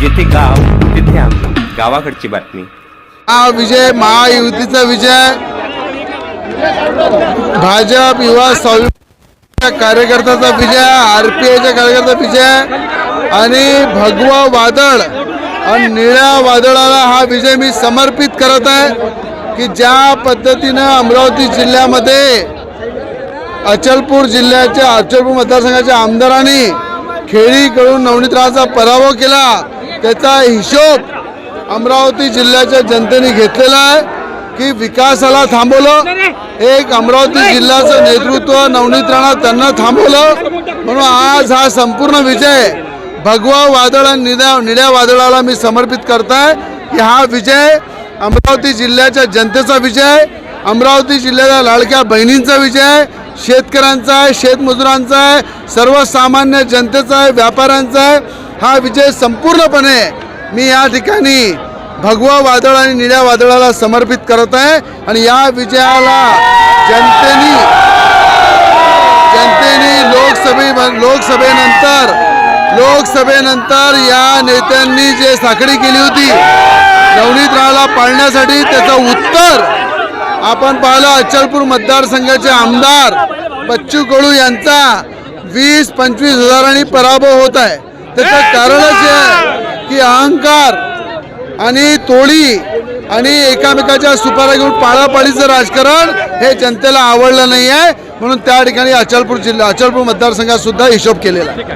जिथे गाव तिथे आम्ही गावाकडची बातमी. हा विजय महायुतीचा विजय. भाजप युवा स्वाभिमान कार्यकर्त्याचा विजय आर पी आयच्या कार्यकर्त्याचा विजय आणि भगवा वादळ आणि निळ्या वादळाला हा विजय मी समर्पित करत आहे की ज्या पद्धतीनं अमरावती जिल्ह्यामध्ये अचलपूर जिल्ह्याच्या अचलपूर मतदारसंघाच्या आमदारांनी खेळीकडून नवनीतराचा पराभव केला त्याचा हिशोब अमरावती जिल्ह्याच्या जनतेने घेतलेला आहे की विकासाला थांबवलं. एक अमरावती जिल्ह्याचं नेतृत्व नवनीत राणा त्यांना थांबवलं. म्हणून आज हा संपूर्ण विजय भगवा वादळ आणि निळ्या निळ्या वादळाला मी समर्पित करताय की हा विजय अमरावती जिल्ह्याच्या जनतेचा विजय अमरावती जिल्ह्याच्या लाडक्या बहिणींचा विजय शेतकऱ्यांचा आहे शेतमजुरांचा आहे सर्वसामान्य जनतेचा आहे व्यापाऱ्यांचा आहे. हा विजय संपूर्णपणे मी या ठिकाणी भगवा वादळ आणि निळ्या वादळाला समर्पित करत आहे. आणि या विजयाला जनतेने जनतेने लोकसभे लोकसभेनंतर लोकसभेनंतर या नेत्यांनी जे साखळी केली होती नवनीत रावला पाळण्यासाठी त्याचं उत्तर आपण पाहिलं अचलपूर मतदारसंघाचे आमदार बच्चू कडू यांचा वीस पंचवीस हजारांनी पराभव होत आहे. त्याचं कारणच आहे की अहंकार आणि तोडी आणि एकामेकाच्या सुपारा घेऊन पाळापाळीचं राजकारण हे जनतेला आवडलं नाही आहे म्हणून त्या ठिकाणी अचलपूर जिल्हा अचलपूर मतदारसंघात सुद्धा हिशोब केलेला आहे.